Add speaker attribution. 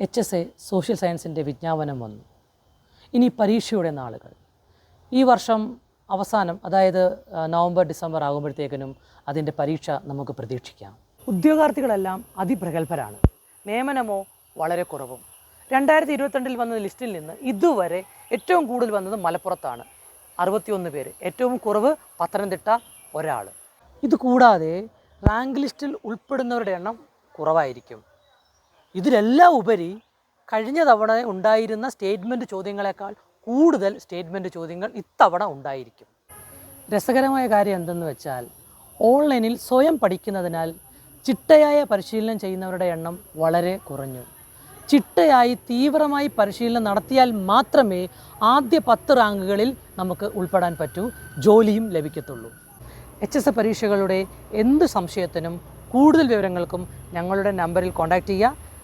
Speaker 1: H S A social സയൻസിന്റെ വിജ്ഞാപനം വന്നു. ഇനി പരീക്ഷയുടെ നാളുകൾ. ഈ വർഷം അവസാനം അതായത് നവംബർ ഡിസംബർ ആകുമ്പോഴത്തേക്കിനും അതിന്റെ പരീക്ഷ നമുക്ക് പ്രതീക്ഷിക്കാം. ഉദ്യോഗാർത്ഥികളെല്ലാം അതിപ്രഗത്ഭരാണ്. നിയമനമോ വളരെ കുറവും. രണ്ടായിരത്തി ഇരുപത്തിരണ്ടിൽ വന്ന ലിസ്റ്റിൽ നിന്ന് ഇതുവരെ ഏറ്റവും കൂടുതൽ വന്നത് മലപ്പുറത്താണ്. അറുപത്തിയൊന്ന് പേര്. ഏറ്റവും കുറവ് പത്തനംതിട്ട ഒരാൾ ഇത് കൂടാതെ റാങ്ക് ലിസ്റ്റിൽ ഉൾപ്പെടുന്നവരുടെ എണ്ണം കുറവായിരിക്കും. ഇതിലെല്ലാം ഉപരി കഴിഞ്ഞ തവണ ഉണ്ടായിരുന്ന സ്റ്റേറ്റ്മെന്റ് ചോദ്യങ്ങളെക്കാൾ കൂടുതൽ സ്റ്റേറ്റ്മെന്റ് ചോദ്യങ്ങൾ ഇത്തവണ ഉണ്ടായിരിക്കും. രസകരമായ കാര്യം എന്തെന്ന് വെച്ചാൽ ഓൺലൈനിൽ സ്വയം പഠിക്കുന്നതിനാൽ ചിട്ടയായ പരിശീലനം ചെയ്യുന്നവരുടെ എണ്ണം വളരെ കുറഞ്ഞു. ചിട്ടയായി തീവ്രമായി പരിശീലനം നടത്തിയാൽ മാത്രമേ ആദ്യ പത്ത് റാങ്കുകളിൽ നമുക്ക് ഉൾപ്പെടാൻ പറ്റൂ ജോലിയും ലഭിക്കത്തുള്ളൂ. എച്ച് എസ് പരീക്ഷകളുടെ എന്ത് സംശയത്തിനും കൂടുതൽ വിവരങ്ങൾക്കും ഞങ്ങളുടെ നമ്പറിൽ കോൺടാക്റ്റ് ചെയ്യുക.